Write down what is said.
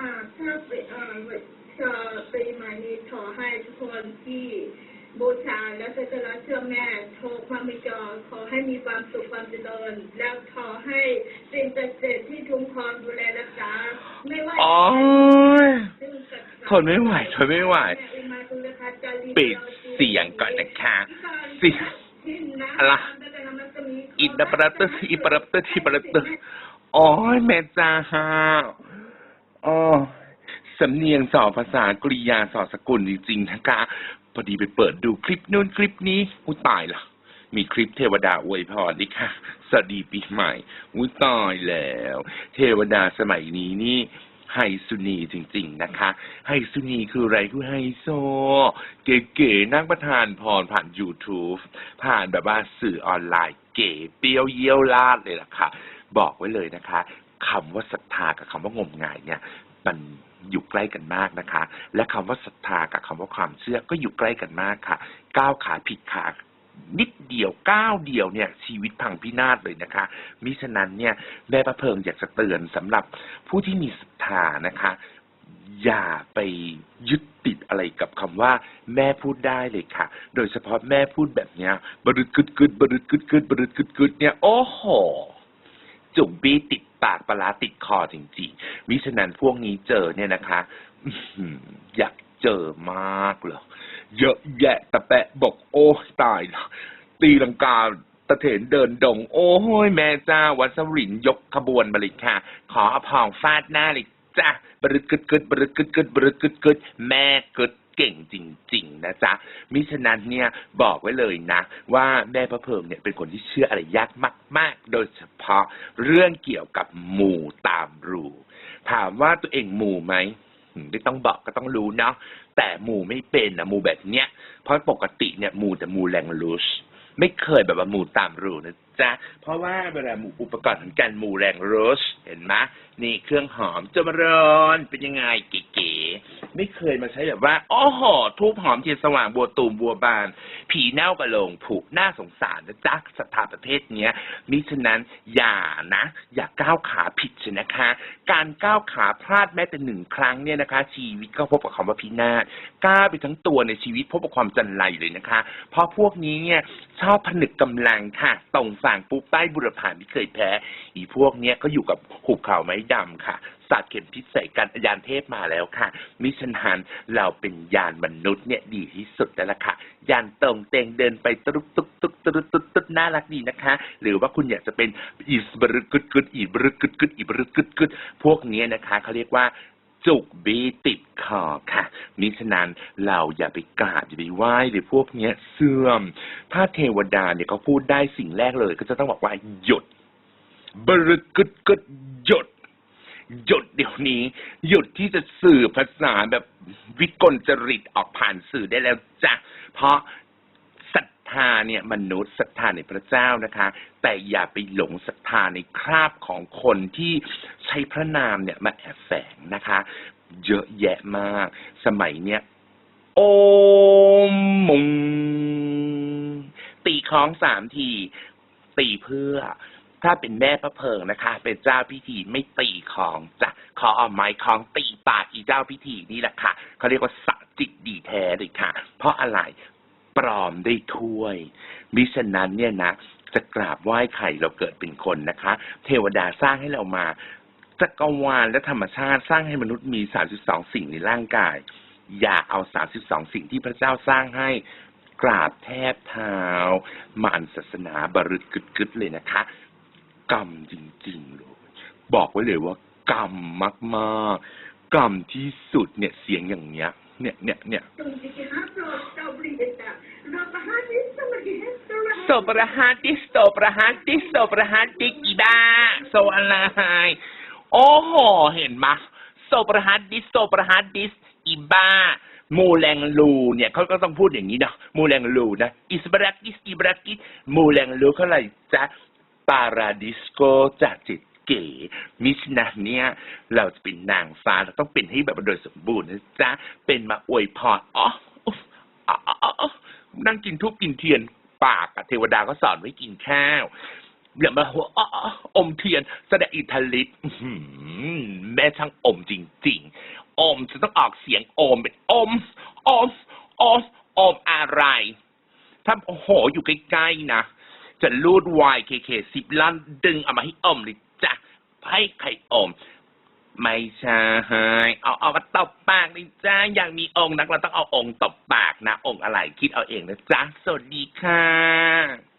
อ่าถ้าเป็นอ่าปีใหม่นี้ขอให้ทุกคนที่บูชาและสักการะเชื่อแม่โชคความมีจอขอให้มีความสุขความเจริญแล้วขอให้สิ่งศักดิ์สิทธิ์ที่คุ้มครองดูแลรักษา ไม่ว่าโอ้ยทนไม่ไหวทนไม่ไหว ปิดเสียงก่อนนะคะสียงอะไรอินดับเบลเตอร์อินดับเตอร์ที่เบลเตอร์โอ้ยแม่จ้าฮะ สำเนียงสอนภาษากริยาสอนสกุลจริงๆนะคะพอดีไปเปิดดูคลิปนู้นคลิปนี้อุ้ยตายละมีคลิปเทวดาอวยพรดิค่ะ สวัสดีปีใหม่อุ้ยตายแล้ว เทวดาสมัยนี้นี่ไฮสุนีจริง ๆ นะคะ ไฮสุนีคืออะไรคือไฮโซ เก๋ๆนั่งประทานพรผ่าน YouTube ผ่านแบบว่าสื่อออนไลน์เก๋เปรี้ยวเยี่ยวลาดเลยล่ะค่ะ บอกไว้เลยนะคะคำว่าศรัทธากับคำว่างมงายเนี่ย ใกล้กันมากนะคะ และคำว่าศรัทธากับคำว่าความเชื่อก็อยู่ใกล้กันมากค่ะ ก้าวขาผิดขานิดเดียวก้าวเดียวเนี่ยชีวิตพังพินาศเลยนะคะ มิฉะนั้นเนี่ยแม่ประเพิงอยากจะเตือนสำหรับผู้ที่มีศรัทธานะคะ อย่าไปยึดติดอะไรกับคำว่า แม่พูดได้เลยค่ะ โดยเฉพาะแม่พูดแบบเนี้ยบรึดกึดกึดบรึดกึดกึดบรึดกึดกึดเนี่ยโอ้โหจุ่มบีติด ปากปลาติดคอจริงๆมิฉะนั้นพวกนี้เจอเนี่ยนะคะ อยากเจอมากเลยเยอะแยะตะแปะบอกโอ้ตายละตีลังกาตะเถนเดินดง โอ้ยแม่จ้าวัดสรินยกขบวนมาเลยค่ะ ขออาพองฟาดหน้าเลยจ้าบรึดกึดกึดบรึดกึดกึดบรึดกึดกึดแม่กึด เก่งจริง ๆ นะจ๊ะมิฉะนั้นเนี่ยบอกไว้เลยนะ ว่าแม่พระเพิงเนี่ยเป็นคนที่เชื่ออะไรยากมาก ๆ โดยเฉพาะเรื่องเกี่ยวกับหมู่ตามรูถามว่าตัวเองหมู่ไหมไม่ต้องบอกก็ต้องรู้เนาะแต่หมู่ไม่เป็นนะหมู่แบบเนี้ยเพราะปกติเนี่ยหมู่แต่หมู่แรงลูชไม่เคยแบบว่าหมู่ตามรูนะจ๊ะ เพราะว่าเวลาหมู่อุปกรณ์ของการหมู่แรงรูชเห็นไหมนี่เครื่องหอมจมรอนเป็นยังไงเก๋ๆ ไม่เคยมาใช้แบบว่าอ้อหอทูบหอมเทียนสว่างบัวตูมบัวบาน ผีเน่ากระโหลงผูกน่าสงสารนะจ๊ะสถาประเภทเนี้ยมิฉะนั้นอย่านะ อย่าก้าวขาผิดชนะคะ การก้าวขาพลาดแม้แต่หนึ่งครั้งเนี่ยนะคะ ชีวิตก็พบกับคำว่าพินาศก้าวไปทั้งตัวในชีวิตพบกับความจันไรเลยนะคะ เพราะพวกนี้เนี่ยชอบผนึกกำลังค่ะตรงฝั่งปุ๊บใต้บุรพาไม่เคยแพ้ อีพวกเนี้ยก็อยู่กับหุบเขาไม้ดำค่ะ สาดเข็มพิษใส่กันยานเทพมาแล้วค่ะ มิฉะนั้นเราเป็นยานมนุษย์เนี่ยดีที่สุดแล้วล่ะค่ะ ยานตรงเตงเดินไปตรุกตุกตุกตรุกตุกตุกน่ารักดีนะคะ หรือว่าคุณอยากจะเป็นอีบรึกกึดกึดอีบรึกกึดกึดอีบรึกกึดกึดพวกนี้นะคะเขาเรียกว่าจุกบีติดคอค่ะมิฉะนั้นเราอย่าไปกราบอย่าไปไหว้หรือพวกเนี้ยเสื่อม ถ้าเทวดาเนี่ยเขาพูดได้สิ่งแรกเลย ก็จะต้องบอกว่าหยุดบรึกกึดกึดหยุด หยุดเดี๋ยวนี้ หยุดที่จะสื่อภาษาแบบวิกลจริตออกผ่านสื่อได้แล้วจ้ะเพราะศรัทธาเนี่ยมนุษย์ศรัทธาในพระเจ้านะคะ แต่อย่าไปหลงศรัทธาในคราบของคนที่ใช้พระนามเนี่ยมาแอบแฝงนะคะ เยอะแยะมาก สมัยเนี้ยโอมมุงตีคล้องสามที ตีเพื่อ ถ้าเป็นแม่พระเพิงนะคะ เป็นเจ้าพิธีไม่ตีของจ้ะขอเอาไม้ของตีปากอีเจ้าพิธีนี่แหละค่ะเขาเรียกว่าสะจิตดีแท้เลยค่ะ เพราะอะไรปลอมได้ถ้วย มิฉะนั้นเนี่ยนะจะกราบไหว้ไข่เราเกิดเป็นคนนะคะ เทวดาสร้างให้เรามาจักรวาลและธรรมชาติสร้างให้มนุษย์มี 32 สิ่งในร่างกาย อย่าเอา 32 สิ่งที่พระเจ้าสร้างให้กราบแทบเท้า มารศาสนาบรึดกึดๆเลยนะคะ กรรมจริงๆเลยบอกไว้เลยว่ากรรมมากๆ กรรมที่สุดเนี่ยเสียงอย่างเนี้ย เนี่ยเนี่ยเนี่ย โสประหารติสโสประหารติสโสประหารติกอีบ้าโซอะไรโอ้โห เห็นมะโสประหารดิสโสประหารดิสอีบ้ามูแรงลูเนี่ยเขาก็ต้องพูดอย่างนี้เนาะมูแรงลูนะอิสบรักิสอิบรักิสมูแรงลูเขาอะไรจ๊ะ ปาราดิสโกจากจิตเก๋มิฉะนั้นเนี่ย เราจะเป็นนางฟ้าเราต้องเป็นให้แบบโดยสมบูรณ์นะจ๊ะ เป็นมาอวยพรอ๋ออุ๊ยอ๋ออ๋ออ๋อนั่งกินทุกกินเทียนปากอะเทวดาก็สอนไว้กินข้าวอย่ามาหัวอ้ออมเทียนแสดงอิทาลิตอื้อหือแม่ช่างอมจริง ๆ อมจะต้องออกเสียงอมเป็นอมอมอมอมอะไร ถ้าโอ้โหอยู่ใกล้ๆนะ จะรูด YKK สิบล้านดึงเอามาให้อมเลยจ้ะให้ใครอม ไม่ใช่เอาเอามาตบปากเลยจ้าอย่างมีองค์นักเราต้องเอาองค์ตบปากนะ องค์อะไรคิดเอาเองนะจ๊ะสวัสดีค่ะ